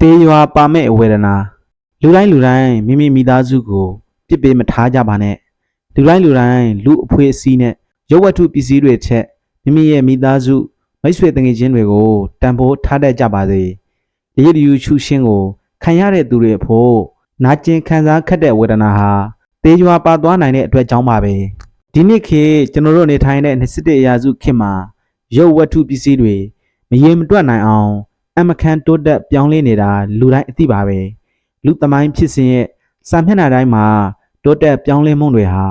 သေရွာပါမဲ့ဝေဒနာလူတိုင်းလူတိုင်းမိမိမိသားစုကိုပြစ်ပေးမထားကြပါနဲ့လူတိုင်းလူတိုင်းလူအဖွေးအစည်းနဲ့ရုပ်ဝတ္ထုပစ္စည်းတွေချက်မိမိရဲ့မိသားစုမိတ်ဆွေတငယ်ချင်းတွေကိုတန်ဖိုးထားတတ်ကြပါစေရည်ရည်ယူချူရှင်းကိုခံရတဲ့သူတွေအဖို့နာကျင်ခံစားခက်တဲ့ဝေဒနာဟာသေရွာပါသွားနိုင်တဲ့အတွက်ကြောင့်ပါပဲဒီနေ့ခေတ်ကျွန်တော်တို့နေထိုင်တဲ့21ရာစုခေတ်မှာရုပ်ဝတ္ထုပစ္စည်းတွေမရေမတွက်နိုင်အောင် အမခန်တိုးတက်ပြောင်းလဲနေတာလူတိုင်းအသိပါပဲလူသမိုင်းဖြစ်စဉ်ရဲ့စာမျက်နှာတိုင်းမှာတိုးတက်ပြောင်းလဲမှုတွေဟာ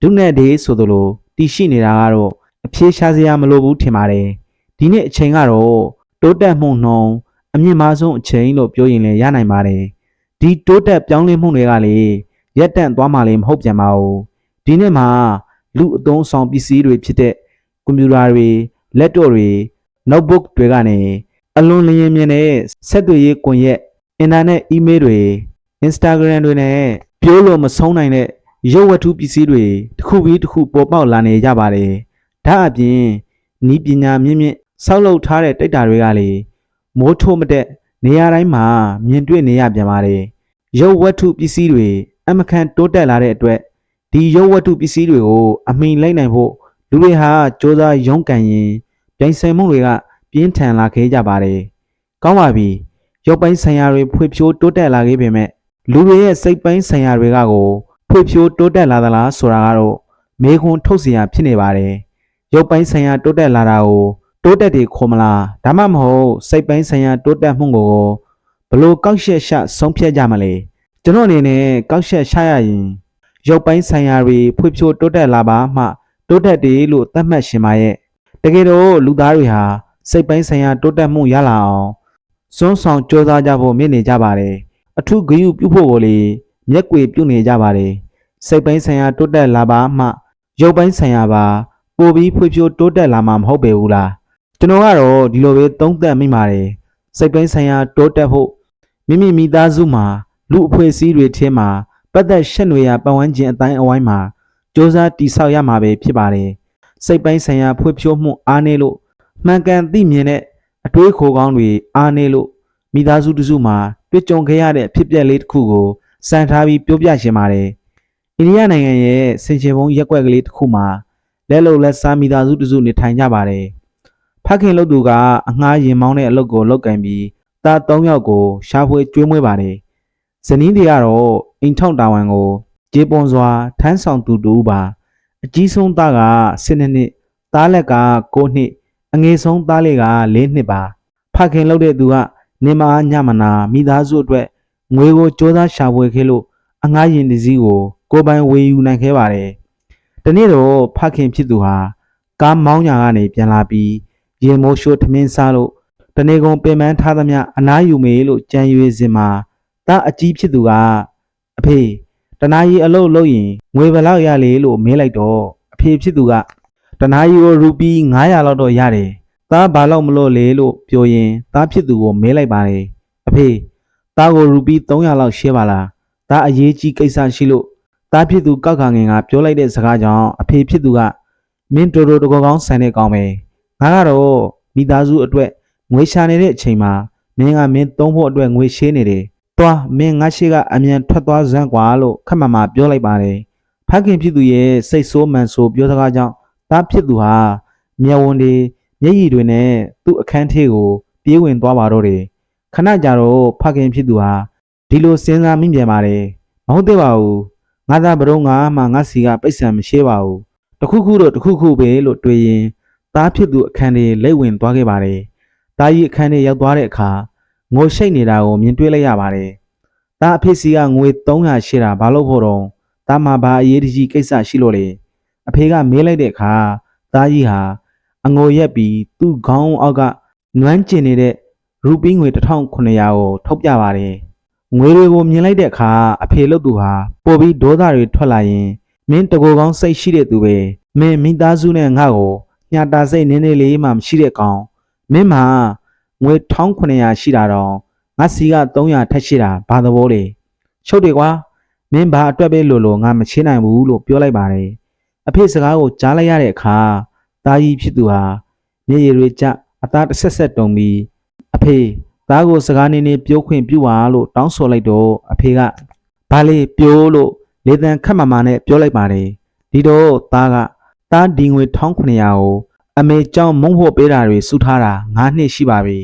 ဒုနဲ့ဒေးဆိုသလိုတည်ရှိနေတာကတော့အပြေရှားစရာမလိုဘူးထင်ပါတယ်ဒီနေ့အချိန်ကတော့တိုးတက်မှုနှုံအမြင့်မားဆုံးအချိန်လို့ပြောရင်လည်းရနိုင်ပါတယ်ဒီတိုးတက်ပြောင်းလဲမှုတွေကလေရက်တန့်သွားမှလည်းမဟုတ်ပြန်ပါဘူးဒီနေ့မှာလူအသုံးဆောင်ပစ္စည်းတွေဖြစ်တဲ့ကွန်ပျူတာတွေလက်တော့တွေ notebook တွေကနေ အလွန်လျင်မြင်တဲ့ဆက်သွယ်ရေးကွန်ရက်အင်တာနက်အီးမေးလ်တွေ Instagram တွေနဲ့ပြောလို့မဆုံးနိုင်တဲ့ရုပ်ဝတ္ထုပစ္စည်းတွေတစ်ခုပြီးတစ်ခုပေါ်ပေါက်လာနေကြပါတယ်။ဒါအပြင်ဤပညာမြင့်မြင့်ဆောက်လုပ်ထားတဲ့တိုက်တာတွေကလေမိုးထိုးမတဲ့နေရာတိုင်းမှာမြင်တွေ့နေရပြန်ပါတယ်။ရုပ်ဝတ္ထုပစ္စည်းတွေအမကန်တိုးတက်လာတဲ့အတွက်ဒီရုပ်ဝတ္ထုပစ္စည်းတွေကိုအမိန်လိုက်နိုင်ဖို့လူတွေဟာစ조사ရုန်းကန်ရင်ပြိုင်ဆိုင်မှုတွေက ပြင်းထန်လာခဲ့ကြပါတယ်။ကောင်းပါပြီ။ရုပ်ပိုင်းဆိုင်ရာတွေဖွံ့ဖြိုးတိုးတက်လာခဲ့ပေမဲ့လူတွေရဲ့စိတ်ပိုင်းဆိုင်ရာတွေကကိုဖွံ့ဖြိုးတိုးတက်လာသလားဆိုတာကတော့မေခွန်းထုတ်เสียဖြစ်နေပါတယ်။ရုပ်ပိုင်းဆိုင်ရာတိုးတက်လာတာကိုတိုးတက်တယ်ခေါ်မလားဒါမှမဟုတ်စိတ်ပိုင်းဆိုင်ရာတိုးတက်မှုကိုဘလို့ကောက်ရှက်ရှဆုံးဖြတ်ကြမလဲ။ကျွန်တော်အနေနဲ့ကောက်ရှက်ရှရရင်ရုပ်ပိုင်းဆိုင်ရာတွေဖွံ့ဖြိုးတိုးတက်လာပါမှတိုးတက်တယ်လို့သတ်မှတ်ရှင်ပါရဲ့။တကယ်တော့လူသားတွေဟာ စိတ်ပိုင်းဆိုင်ရာတိုးတက်မှုရလာအောင်စွန်းဆောင်ကြိုးစားကြဖို့မြင့်နေကြပါတယ်အထူးဂရုပြုဖို့ကိုလေမျက်ကွယ်ပြုနေကြပါတယ်စိတ်ပိုင်းဆိုင်ရာတိုးတက်လာပါမှရုပ်ပိုင်းဆိုင်ရာပါပိုပြီးဖွံ့ဖြိုးတိုးတက်လာမှာမဟုတ်ပေဘူးလားကျွန်တော်ကတော့ဒီလိုပဲသုံးသပ်မိပါတယ်စိတ်ပိုင်းဆိုင်ရာတိုးတက်ဖို့မိမိမိသားစုမှာလူအဖွဲ့အစည်းတွေထဲမှာပတ်သက်ရှက်နွေရာပတ်ဝန်းကျင်အတိုင်းအဝိုင်းမှာစ조사တိဆောက်ရမှာပဲဖြစ်ပါတယ်စိတ်ပိုင်းဆိုင်ရာဖွံ့ဖြိုးမှုအားနည်းလို့ မှန်ကန်သိမြင်တဲ့အတွေးခိုကောင်းတွေအားနေလို့မိသားစုတစုမှာတွေ့ကြုံခဲ့ရတဲ့ဖြစ်ပျက်လေးတစ်ခုကိုစံထားပြီးပြောပြရှင်ပါတယ်။အိန္ဒိယနိုင်ငံရဲ့စင်ချေဘုံရက်ွက်ကလေးတစ်ခုမှာလက်လုံလက်စားမိသားစုတစုနေထိုင်ကြပါတယ်။ဖခင်လုပ်သူကအငှားရင်မောင်းတဲ့အလုပ်ကိုလုပ်ကင်ပြီးသား၃ယောက်ကိုရှားဖွေကျွေးမွေးပါတယ်။ဇနီးတွေကတော့အိမ်ထောင်တာဝန်ကိုကြေပွန်စွာထမ်းဆောင်သူတူပါအကြီးဆုံးသားက12နှစ်သားလက်က9နှစ် အငယ်ဆုံးသားလေးက၄နှစ်ပါဖခင်လုပ်တဲ့သူကနေမအားညမနာမိသားစုအတွက်ငွေကိုစ조사ရှာဖွေခဲ့လို့အငှားရင်တစ်စီးကို ကိုယ်ပိုင်ဝယ်ယူနိုင်ခဲ့ပါတယ်။ဒီနေ့တော့ဖခင်ဖြစ်သူဟာကားမောင်းညာကနေပြန်လာပြီးရင်မိုးရှိုးထမင်းစားလို့တနေကုန်ပင်ပန်းထားသမျှအနားယူမေလို့ကြံရွေစင်မှာတာအကြီးဖြစ်သူကအဖေတနာကြီးအလုပ်လုပ်ရင်ငွေဘယ်လောက်ရလေလို့မေးလိုက်တော့အဖေဖြစ်သူက တနာရီကိုရူပီ900လောက်တော့ရတယ်။သားဘာလို့မလို့လဲလို့ပြောရင်သားဖြစ်သူကိုမဲလိုက်ပါတယ်။အဖေသားကိုရူပီ300လောက်ရှင်းပါလား။သားအရေးကြီးကိစ္စရှိလို့သားဖြစ်သူကောက်ကငင်ကပြောလိုက်တဲ့စကားကြောင့်အဖေဖြစ်သူကမင်းတိုတိုတကောကောင်းဆန်တဲ့ကောင်းပဲ။ငါကတော့မိသားစုအတွက်ငွေရှာနေတဲ့အချိန်မှာမင်းကမင်းသုံးဖို့အတွက်ငွေရှင်းနေတယ်။သွားမင်းငါရှိကအမြန်ထွက်သွားစမ်းကွာလို့ခက်မှန်မှပြောလိုက်ပါတယ်။ဖခင်ဖြစ်သူရဲ့စိတ်ဆိုးမှန်ဆိုးပြောစကားကြောင့် သားဖြစ်သူဟာမျက်ဝန်းတွေမျက်ရည်တွေနဲ့သူ့အခန်းထဲကို ပြေးဝင်သွားပါတော့တယ်ခဏကြာတော့ဖခင်ဖြစ်သူဟာဒီလိုစဉ်းစားမိပြန်ပါတယ်မဟုတ်သေးပါဘူးငါသားဘရုံးကမှငါစီကပိတ်ဆံမရှိပါဘူးတခုခုတော့တခုခုပဲလို့တွေးရင်သားဖြစ်သူအခန်းထဲလိတ်ဝင်သွားခဲ့ပါတယ်သားကြီးအခန်းထဲရောက်သွားတဲ့အခါငိုရှိတ်နေတာကိုမြင်တွေ့လိုက်ရပါတယ်သားအဖေစီကငွေ300ရှိတာဘာလို့ဖို့တော့သားမဘာအရေးတကြီးကိစ္စရှိလို့လေ အဖေကမေးလိုက်တဲ့အခါသားကြီးဟာအငိုရက်ပြီးသူ့ခေါင်းအောက်ကနွမ်းကျင်နေတဲ့ရူပီးငွေ1900ကိုထုတ်ပြပါတယ်။ငွေတွေကိုမြင်လိုက်တဲ့အခါအဖေလို့သူဟာပို့ပြီးဒေါသတွေထွက်လာရင်မင်းတကိုယ်ကောင်းစိတ်ရှိတဲ့သူပဲမင်းမိသားစုနဲ့ငါ့ကိုညှတာစိတ်နည်းနည်းလေးမှမရှိတဲ့ကောင်မင်းမှာငွေ1900ရှိတာတော့ငါစီက300ထက်ရှိတာဘာသဘောလဲချုပ်တယ်ကွာမင်းဘာအတွက်ပဲလို့လို့ငါမချင်းနိုင်ဘူးလို့ပြောလိုက်ပါတယ် အဖေစကားကိုကြားလိုက်ရတဲ့အခါတာကြီးဖြစ်သူဟာမျက်ရည်တွေကျအသားတစ်ဆက်ဆက်တုံပြီးအဖေသားကိုစကားနေနေပြောခွင့်ပြုပါလို့တောင်းဆိုလိုက်တော့အဖေကဘာလေပြောလို့လေတံခက်မမာနဲ့ပြောလိုက်ပါတယ်ဒီတော့သားကသားဒီငွေ1900ကိုအမေကြောင့်မုံဖို့ပေးတာတွေစုထားတာ9နှစ်ရှိပါပြီ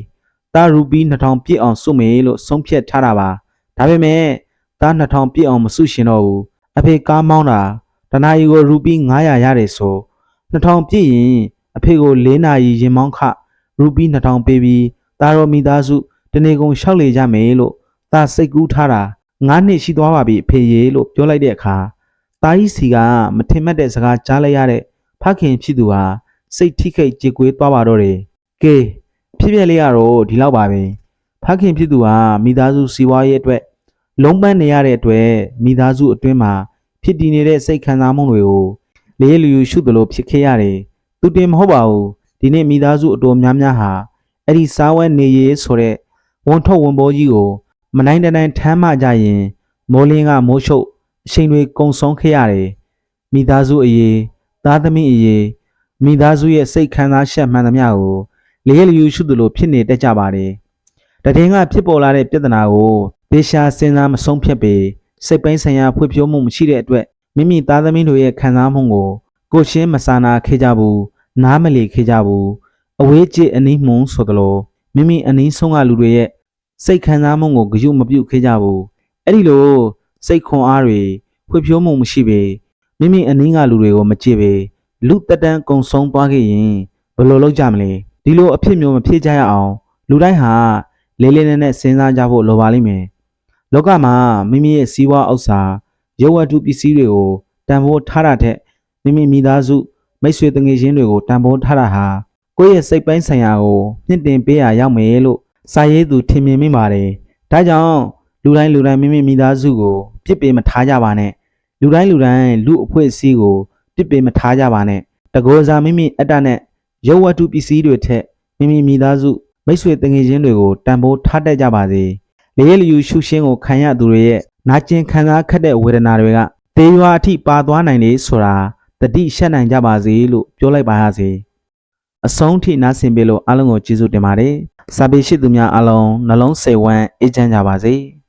သားရူပီ2000ပြည့်အောင်စုမယ်လို့ဆုံးဖြတ်ထားတာပါဒါပေမဲ့သား2000ပြည့်အောင်မစုရှင်တော့ဘူးအဖေကားမောင်းတာ တနာရီကိုရူပီ900ရတယ်ဆို2000ပြည့်ရင်အဖေကို4နာရီရင်မောင်းခရူပီ2000ပေးပြီးသားတော်မိသားစုတနေကုန်လျှောက်လေကြမယ်လို့သားစိတ်ကူးထားတာ၅နှစ်ရှိသွားပါပြီအဖေရေလို့ပြောလိုက်တဲ့အခါသားကြီးစီကမထင်မှတ်တဲ့စကားကြားလိုက်ရတဲ့ဖခင်ဖြစ်သူဟာစိတ်ထိခိတ်ကြေကွေးသွားပါတော့တယ်ကဲဖြစ်ပြလေးကတော့ဒီလောက်ပါပဲဖခင်ဖြစ်သူဟာမိသားစုစီးပွားရေးအတွက်လုံးပန်းနေရတဲ့အတွက်မိသားစုအတွင်းမှာ ဖြစ်တည်နေတဲ့စိတ်ခံစားမှုတွေကိုလေးလူယူရှုသလိုဖြစ်ခဲ့ရတယ်သူတင်မဟုတ်ပါဘူးဒီနေ့မိသားစုအတော်များများဟာအဲ့ဒီစားဝဲနေရေးဆိုတဲ့ဝန်ထုတ်ဝန်ပေါ်ကြီးကိုမနိုင်တနိုင်ထမ်းမှကြရင်မိုးလင်းကမိုးရှုပ်အချိန်တွေကုံဆုံးခဲ့ရတယ်မိသားစုအရေးသားသမီးအရေးမိသားစုရဲ့စိတ်ခံစားချက်မှန်သမျှကိုလေးရလျူရှုသလိုဖြစ်နေတတ်ကြပါတယ်တည်င်းကဖြစ်ပေါ်လာတဲ့ပြဿနာကိုဒေရှာစဉ်းစားမဆုံးဖြတ်ပေ စိတ်ပိုင်းဆိုင်ရာဖွံ့ဖြိုးမှုမရှိတဲ့အတွက်မိမိသားသမီးတို့ရဲ့ခံစားမှုကိုကိုယ်ရှင်းမစာနာခဲ့ကြဘူးနားမလည်ခဲ့ကြဘူးအဝေးကျစ်အနီးမှုန်ဆိုသလိုမိမိအနီးဆုံးကလူတွေရဲ့စိတ်ခံစားမှုကိုကြုံမပြုတ်ခဲ့ကြဘူးအဲ့ဒီလိုစိတ်ခွန်အားတွေဖွံ့ဖြိုးမှုမရှိပေမိမိအနီးကလူတွေကိုမကြည့်ပေလူတက်တန်းကုံဆုံးသွားခဲ့ရင်ဘယ်လိုလုပ်ကြမလဲဒီလိုအဖြစ်မျိုးမဖြစ်ကြရအောင်လူတိုင်းဟာလေးလေးနက်နက်စဉ်းစားကြဖို့လိုပါလိမ့်မယ် လောကမှာမိမိရဲ့စီးပွားဥစ္စာရုပ်ဝတ္ထုပစ္စည်းတွေကိုတန်ဖိုးထားတာထက်မိမိမိသားစုမိတ်ဆွေတငယ်ချင်းတွေကိုတန်ဖိုးထားတာဟာကိုယ့်ရဲ့စိတ်ပိုင်းဆိုင်ရာကိုမြင့်တင်ပေးရရောက်မယ်လို့စာရေးသူထင်မြင်မိပါတယ်။ဒါကြောင့်လူတိုင်းလူတိုင်းမိမိမိသားစုကိုပြစ်ပယ်မထားကြပါနဲ့။လူတိုင်းလူတိုင်းလူအဖွဲ့အစည်းကိုပြစ်ပယ်မထားကြပါနဲ့။တကောစားမိမိအတ္တနဲ့ရုပ်ဝတ္ထုပစ္စည်းတွေထက်မိမိမိသားစုမိတ်ဆွေတငယ်ချင်းတွေကိုတန်ဖိုးထားတတ်ကြပါစေ။ လေရလျူရှုရှင်းကိုခံရသူတွေရဲ့နာကျင်ခံစားခက်တဲ့ဝေဒနာတွေကသေရွာအထိပါသွားနိုင်လေဆိုတာတတိရှက်နိုင်ကြပါစေလို့ပြောလိုက်ပါရစေ။အဆုံးထိနားဆင်ပေးလို့အားလုံးကိုကျေးဇူးတင်ပါတယ်။စာပေရှိသူများအားလုံးနှလုံးစိတ်ဝမ်းအေးချမ်းကြပါစေ။